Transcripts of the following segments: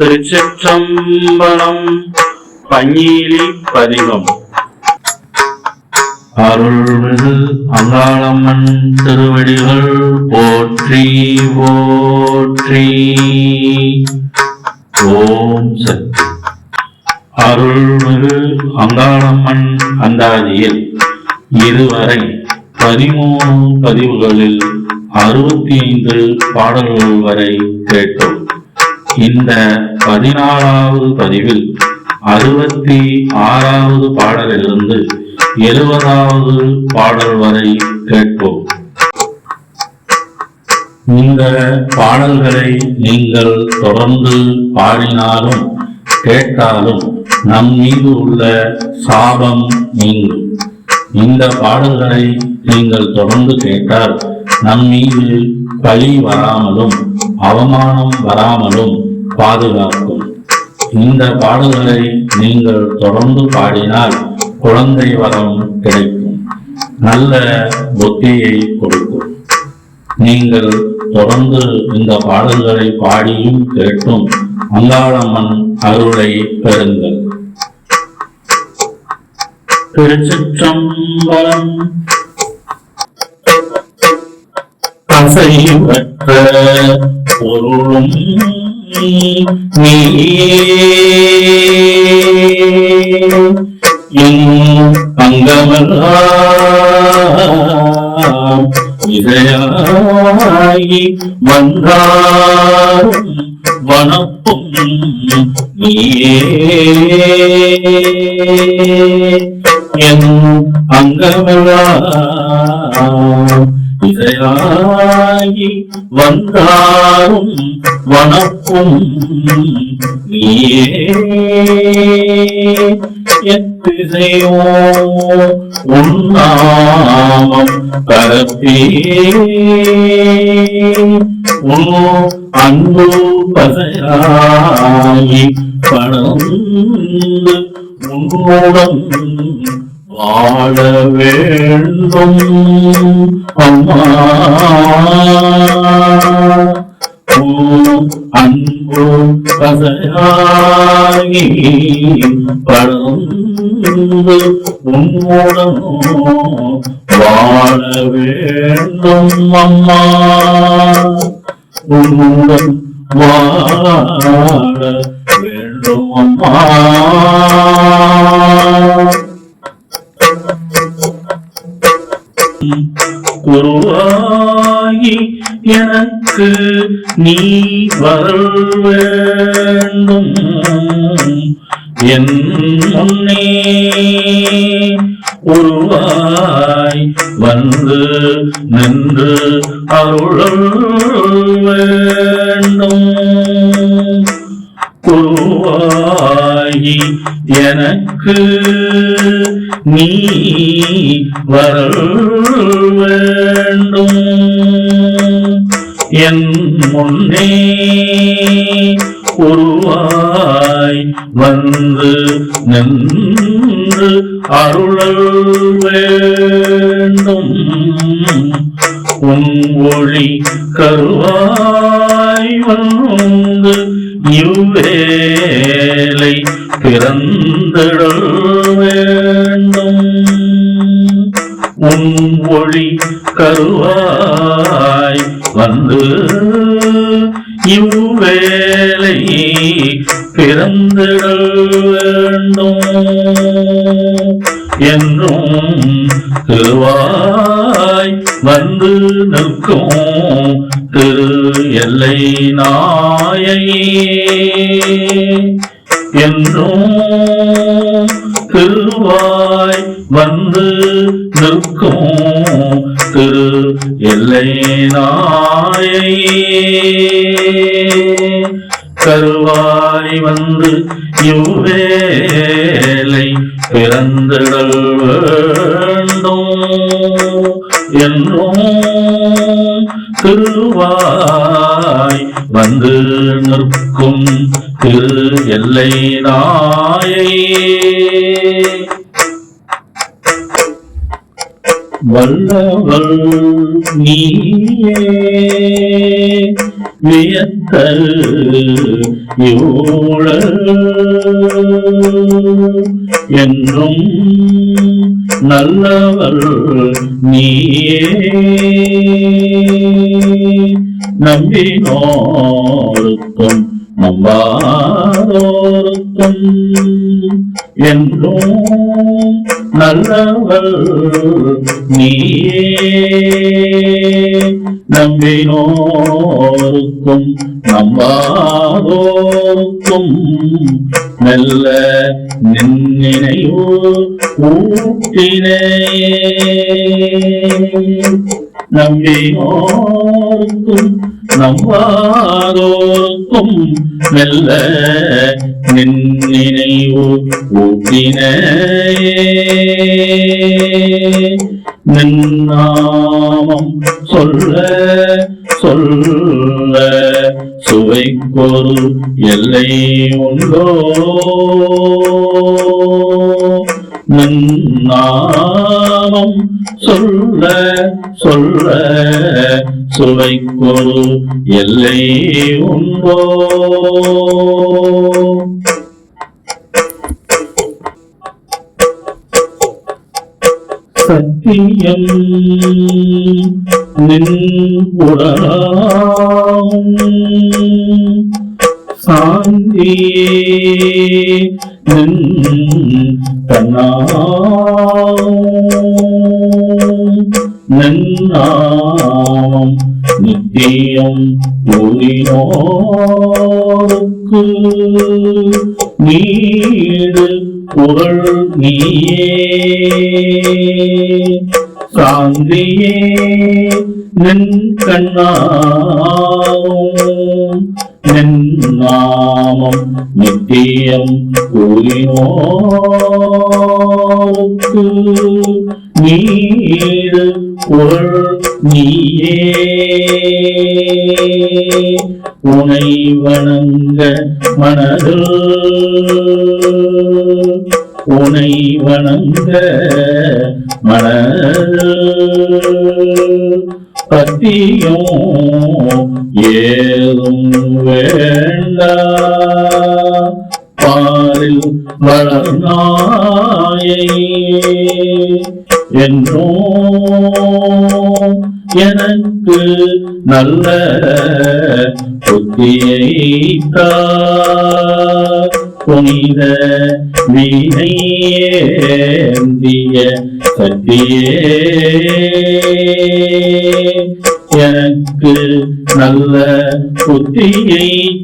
திருச்சிற்றம்பலம் பஞ்சீலி பதிகம். அருள்மிகு அங்காளம்மன் திருவடிகள் போற்றி போற்றி. ஓம் சக்தி. அருள்மிகு அங்காளம்மன் அந்தாதியில் இதுவரை பதிமூணு பதிவுகளில் அறுபத்தி ஐந்து பாடல்கள் வரை கேட்டோம். இந்த பதினாறாவது பதிவில் அறுபத்தி ஆறாவது பாடலிலிருந்து எழுபதாவது பாடல் வரை கேட்போம். இந்த பாடல்களை நீங்கள் தொடர்ந்து பாடினாலும் கேட்டாலும் நம் மீது உள்ள சாபம் நீங்கும். இந்த பாடல்களை நீங்கள் தொடர்ந்து கேட்டால் நம் மீது பழி வராமலும் அவமானம் வராமலும் பாதுகாக்கும். இந்த பாடல்களை நீங்கள் தொடர்ந்து பாடினால் குழந்தை வரம் கிடைக்கும். நல்ல புத்தியை கொடுக்கும். நீங்கள் தொடர்ந்து இந்த பாடல்களை பாடியும் கேட்டும். அங்காளம்மன் அருளை பெறுங்கள். திருச்சிற்றம்பலம் அசைவற்ற பொருளும் அங்கமெல்லாம் இசையாகி வந்தாரும் வனப்பும் நீயே என் அங்கமெல்லாம் இசையாகி வந்தாரும் வணக்கும் எத்திசையோ உன்னாமம் பரப்பே உன் அன்பு பசையாகி பணந்து உன்னோடம் வாழ வேண்டும் அம்மா. அன்பு பசையாகி பணந்து உன்னுடன் வாழ வேண்டும் அம்மா. உன்னுடன் வாழ வேண்டும் அம்மா. உருவாகி எனக்கு நீ வரல் வேண்டும். என் முன்னே உருவாய் வந்து நின்று அருள் வேண்டும். உருவாய் குருவாகி எனக்கு நீ வரல் வேண்டும். என் முன்னே உருவாய் வந்து நின்று அருளல் வேண்டும். உன் ஒளி கருவாய் வந்து இவ்வே பிறந்திட வேண்டும். உன் ஒளி கருவாய் வந்து இவ்வேளை பிறந்திட வேண்டும். என்றும் திருவாய் வந்து நிற்கும் திரு எல்லை நாயை. என்றும் திருவாய் வந்து நிற்கும் திரு எல்லை நாயையே கருவாய் வந்து இவ்வேலை பிறந்திடல் வேண்டும். என்னும் திருவாய் வந்து நிற்கும் திரு எல்லை நாயை. வல்லவள் நீயே. வியத்தல் என்றும் நல்லவர் நீயே. நம்பினோருக்கும் நம்பாதோருக்கும் என்றும் நல்லவர் நீயே. நம்பினோருக்கும் நம்பாதோருக்கும் மெல்ல நின்னினையோ ஊட்டினே நம்பினோருக்கும் நம்பாதோருக்கும் மெல்ல நின்னினைவு ஊட்டினே நின்னாமம் சொல்ல சொல்ல சுவைக்கொரு எல்லை உண்டோ? நின்னாமம் சொல்ல சொல்ல சுவைக்கொரு எல்லை உண்டோ? சத்தியம் நின் சாந்தியே நின் நன்னாம். நித்தியம் கூறினோருக்கு நீடு புகழ் நீயே. சாந்தியே நின் கண்ணாவும் நின் நாமம் நித்தியம் கூறினோருக்கு நீடு புகழ் நீயே. உனை வணங்க மனது உனை வணங்க மனது பத்தியும் ஏதும் வேண்டா. பாரில் வளர்நாயே. என்றோ எனக்கு நல்ல புத்தியை புனித வீணையேந்திய சக்தியே. எனக்கு நல்ல புத்தியை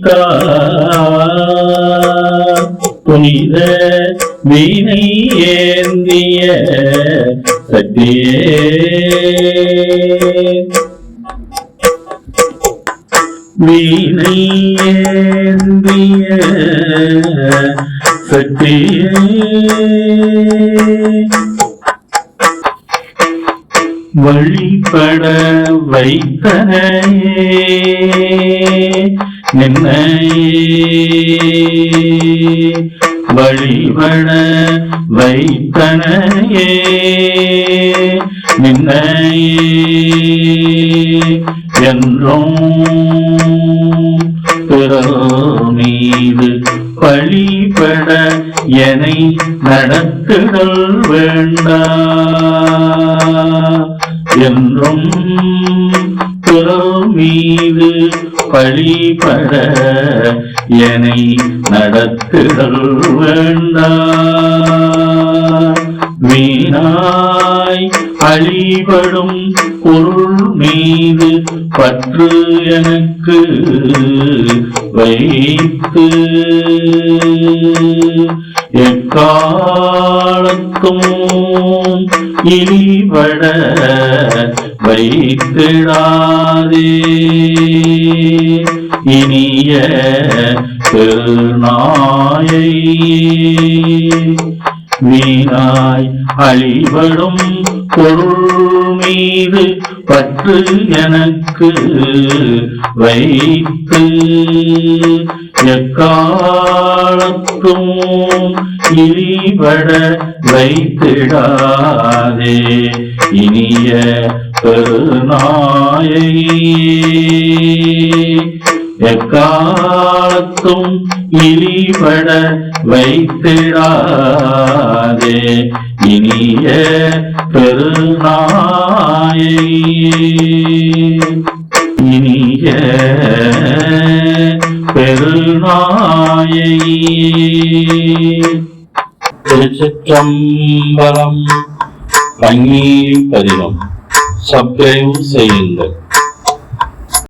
புனித வீணை ஏந்திய சக்தியே வீணை சக்தியே வழிபட வைத்தனையே நின்னையே. வழிபட வைத்தனையே. நின்னையே என்றும் பிறர் மீது பழிபட என்னை நடத்துதல் வேண்டா. என்றும் பிறர் மீது பழிபட என்னை நடத்துதல் வேண்டா வீணாய் அழிபடும் பொருள் மீது பற்று எனக்கு வைத்து எக்காலத்தும் இழிபட வைத்திடாதே. இனிய திருநாயை வீணாய் அழிபடும் பொருள் மீது பற்று எனக்கு வைத்து எக்காலத்தும் இழிபட வைத்திடாதே. இனிய பெருநாயை எக்காலத்தும் இழிபட வைத்திடாதே இனிய பெருநாயை இனிய பெருநாயை திருச்சிற்றம்பலம் கண்ணீர் பதினம் சப்ஸ்கிரைபும் செய்யுங்கள்.